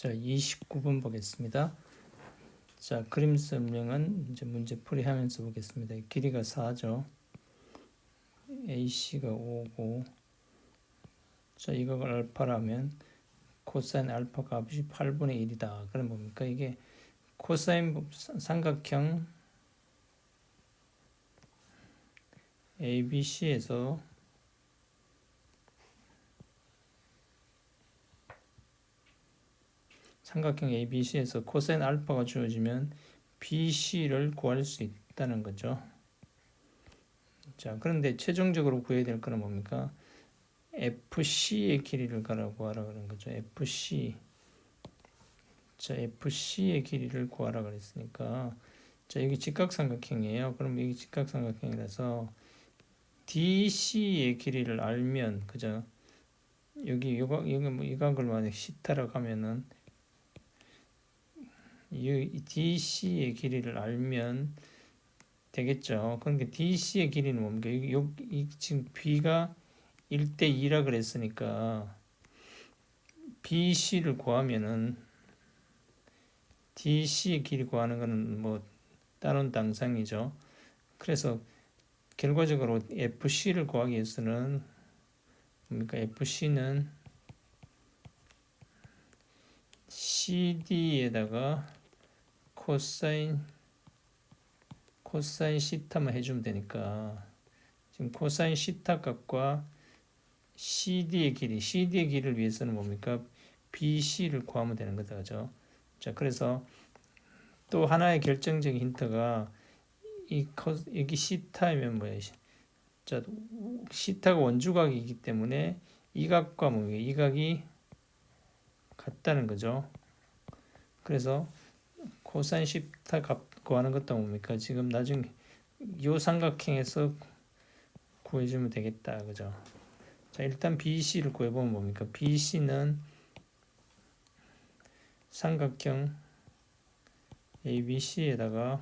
자, 29번 보겠습니다. 자, 그림 설명은 이제 문제 풀이하면서 보겠습니다. 길이가 4죠. AC가 5고 자, 이걸 알파라면 코사인 알파 값이 8분의 1이다. 그럼 뭡니까? 이게 코사인 삼각형 ABC에서 삼각형 ABC에서 코사인 알파가 주어지면 BC를 구할 수 있다는 거죠. 자, 그런데 최종적으로 구해야 될 거는 뭡니까? FC의 길이를 가라고 하라 그런 거죠. FC. 자, FC의 길이를 구하라 그랬으니까 자, 여기 직각삼각형이에요. 그럼 여기 직각삼각형이라서 DC의 길이를 알면 그죠? 여기 요각 여기 뭐 이각을 만약 시타라고 하면은 이 DC의 길이를 알면 되겠죠. 그러니까 DC의 길이는 뭡니까? 여기, 여기 지금 B가 1대 2라 그랬으니까 BC를 구하면은 DC의 길이 구하는 거는 뭐 다른 당상이죠. 그래서 결과적으로 FC를 구하기 위해서는 뭡니까? FC는 CD에다가 코사인 코사인 시타만 해주면 되니까 지금 코사인 시타 값과 CD의 길이, CD의 길이를 위해서는 뭡니까? BC를 구하면 되는 거다, 그죠? 자, 그래서 또 하나의 결정적인 힌트가 이 코, 여기 시타이면 뭐야? 자, 시타가 원주각이기 때문에 이 각과 뭐이 각이 같다는 거죠. 그래서 코사인 시타 값 구하는 것도 뭡니까? 지금 나중에 요 삼각형에서 구해주면 되겠다, 그죠? 자, 일단 BC를 구해보면 뭡니까? BC는 삼각형 ABC에다가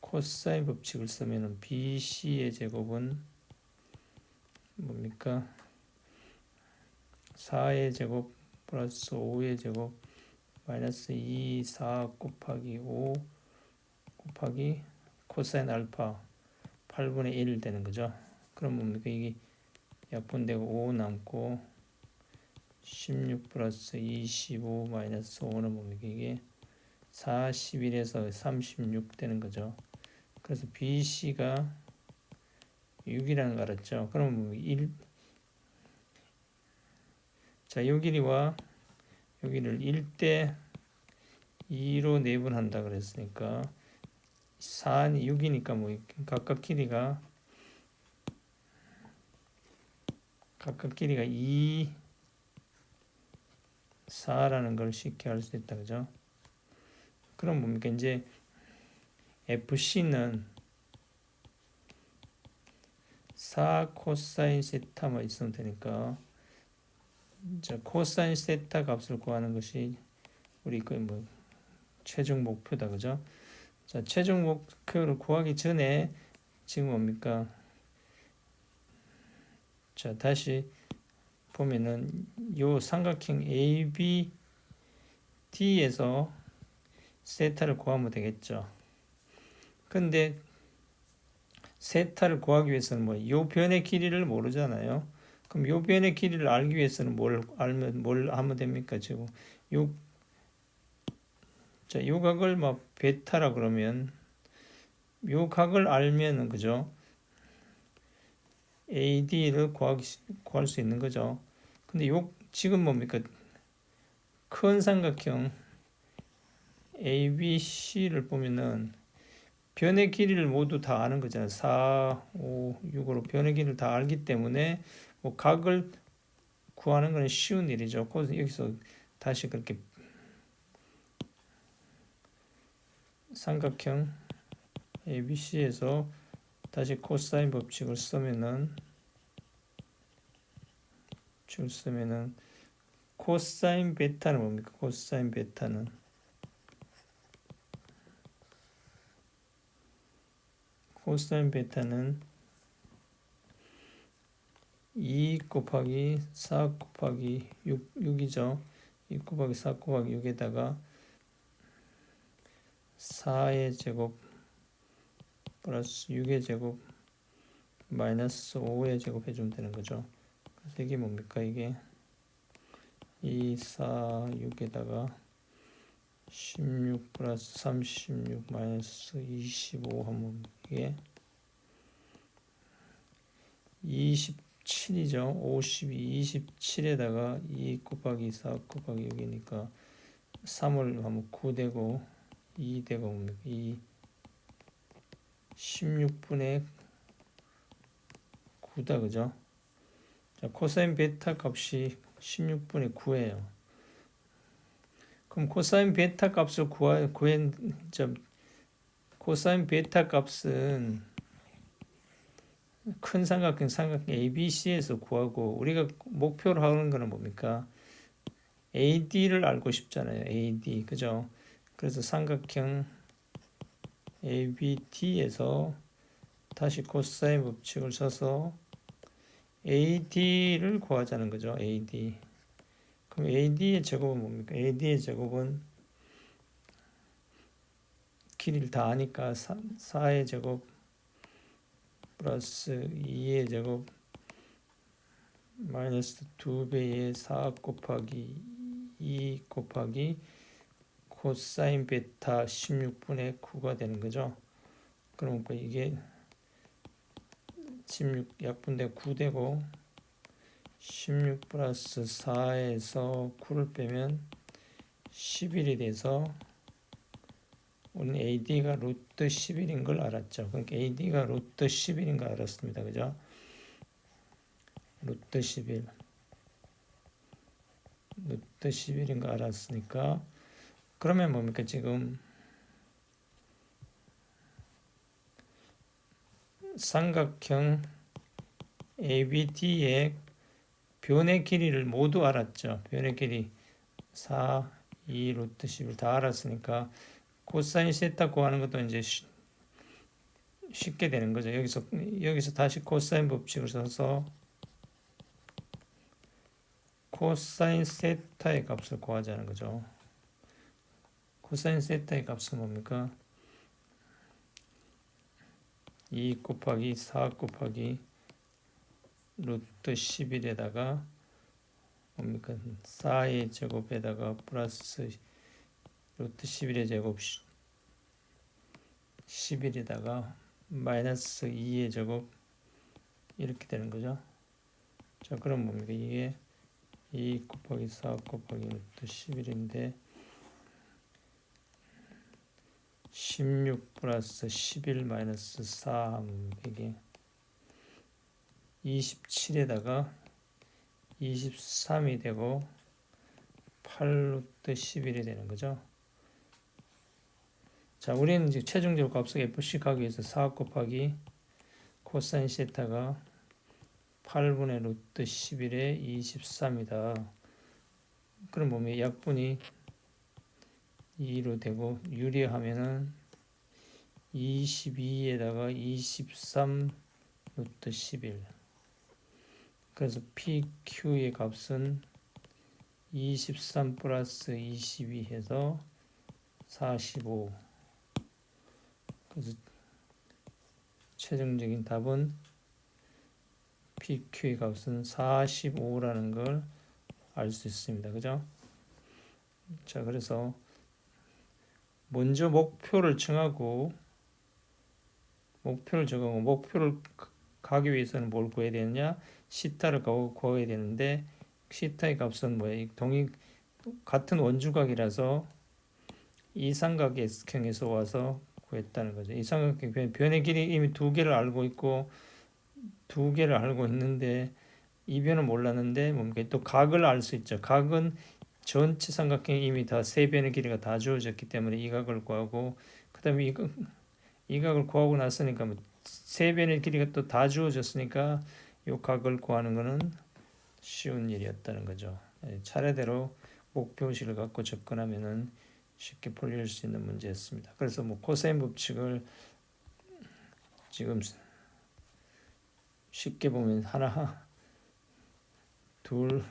코사인 법칙을 쓰면은 BC의 제곱은 뭡니까? 4의 제곱 플러스 5의 제곱 마이너스 2, 4 곱하기 5 곱하기 코사인 알파 8분의 1 되는 거죠. 그럼 뭡니까? 이게 약분되고 5 남고 16 플러스 25 마이너스 5는 뭡니까? 이게 41에서 36 되는 거죠. 그래서 BC가 6이라는 거 알았죠? 그럼 1 자, 요 길이와 여기를 1대 2로 내분한다 그랬으니까 4는 6이니까 뭐 각각 길이가 각각 길이가 2 4라는 걸 쉽게 알 수 있다 그죠? 그럼 뭡니까 이제 FC는 4 코사인 세타만 있으면 되니까 자, 코사인 세타 값을 구하는 것이 우리 그뭐 최종 목표다 그죠? 자, 최종 목표를 구하기 전에 지금 뭡니까? 자, 다시 보면은 요 삼각형 AB D에서 세타를 구하면 되겠죠. 근데 세타를 구하기 위해서는 뭐 요 변의 길이를 모르잖아요. 그럼 요 변의 길이를 알기 위해서는 뭘 알면 뭘 하면 됩니까? 지금 요 자, 요 각을 뭐 베타라 그러면 요 각을 알면은 그죠? AD를 구하기, 구할 수 있는 거죠. 근데 요 지금 뭡니까? 큰 삼각형 ABC를 보면은 변의 길이를 모두 다 아는 거잖아요. 4, 5, 6으로 변의 길이를 다 알기 때문에 뭐 각을 구하는 것은 쉬운 일이죠. 그래서 여기서 다시 그렇게 삼각형 ABC에서 다시 코사인 법칙을 쓰면은 줄 쓰면은 코사인 베타는 뭡니까? 코사인 베타는 코사인 베타는 2 곱하기 4 곱하기 6, 6이죠. 2 곱하기 4 곱하기 6에다가 4의 제곱 플러스 6의 제곱 마이너스 5의 제곱 해주면 되는 거죠. 그래서 이게 뭡니까 이게 2, 4, 6에다가 16 플러스 36 마이너스 25 하면 이게 27이죠. 52, 27에다가 2 곱하기 4 곱하기 6이니까 3을 하면 9 되고 2 되고 뭡니까? 2 16분의 9다 그죠? 자, 코사인 베타 값이 16분의 9예요. 그럼 코사인 베타 값을 구하 구한 점 코사인 베타 값은 큰 삼각형 삼각형 ABC에서 구하고 우리가 목표로 하는 거는 뭡니까? AD를 알고 싶잖아요. AD 그죠? 그래서 삼각형 ABT에서 다시 코사인 법칙을 써서 AD를 구하자는 거죠. AD. 그럼 AD의 제곱은 뭡니까? AD의 제곱은 길이를 다 아니까 4, 4의 제곱 플러스 2의 제곱 마이너스 2배의 4 곱하기 2 곱하기 코사인 베타 16분의 9가 되는 거죠. 그러니까 이게 16 약분돼 9 되고 16 플러스 4에서 9를 빼면 11이 돼서 우리는 AD가 루트 11인 걸 알았죠. 그러니까 AD가 루트 11인 걸 알았습니다. 그죠? 루트 11 루트 11인 거 알았으니까 그러면 뭡니까 지금 삼각형 ABD의 변의 길이를 모두 알았죠. 변의 길이 4, 2 루트 10을 다 알았으니까 코사인 세타 구하는 것도 이제 쉬- 쉽게 되는 거죠. 여기서 여기서 다시 코사인 법칙을 써서 코사인 세타의 값을 구하자는 거죠. 코사인 세타의 값은 뭡니까? 2 곱하기 4 곱하기 루트 11에다가 뭡니까? 4의 제곱에다가 플러스 루트 11의 제곱 11에다가 마이너스 2의 제곱 이렇게 되는 거죠. 자 그럼 뭡니까? 이게 2 곱하기 4 곱하기 루트 11인데 16 플러스 11 마이너스 4 하면 이게 27에다가 23이 되고 8루트 11이 되는 거죠. 자, 우리는 이제 최종적으로 값을 fc 하기 위해서 4 곱하기 코사인 세타가 8분의 루트 11에 23이다. 그럼 보면 약분이 2로 되고 유리하면은 22에다가 23 루트 11 그래서 PQ의 값은 23 플러스 22 해서 45 그래서 최종적인 답은 PQ의 값은 45라는 걸 알 수 있습니다. 그죠? 자, 그래서 먼저 목표를 정하고 목표를 정하고 목표를 가- 가기 위해서는 뭘 구해야 되느냐? 시타를 구- 구해야 되는데 시타의 값은? 이 동이 같은 원주각이라서 이 삼각의 S형에서 와서 구했다는 거죠. 이 삼각형 변- 변의 길이 이미 두 개를 알고 있고 두 개를 알고 있는데 이 변은 몰랐는데 뭡니까? 또 각을 알 수 있죠. 각은 전체 삼각형이 이미 다 세 변의 길이가 다 주어졌기 때문에 이 각을 구하고 그다음에 이, 각- 이 각을 구하고 났으니까 뭐 세 변의 길이가 또 다 주어졌으니까 이 각을 구하는 거는 쉬운 일이었다는 거죠. 예, 차례대로 목표식을 갖고 접근하면은 쉽게 풀릴 수 있는 문제였습니다. 그래서 뭐 코사인 법칙을 지금 쉽게 보면 하나, 둘,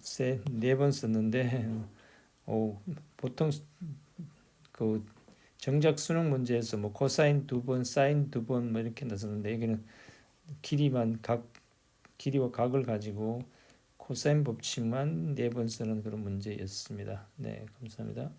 세번 썼는데 오, 보통 그 정작 수능 문제에서 뭐 코사인 두 번, 사인 두 번 뭐 이렇게 나서는데 여기는 길이만 각 길이와 각을 가지고 코사인 법칙만 네 번 쓰는 그런 문제였습니다. 네, 감사합니다.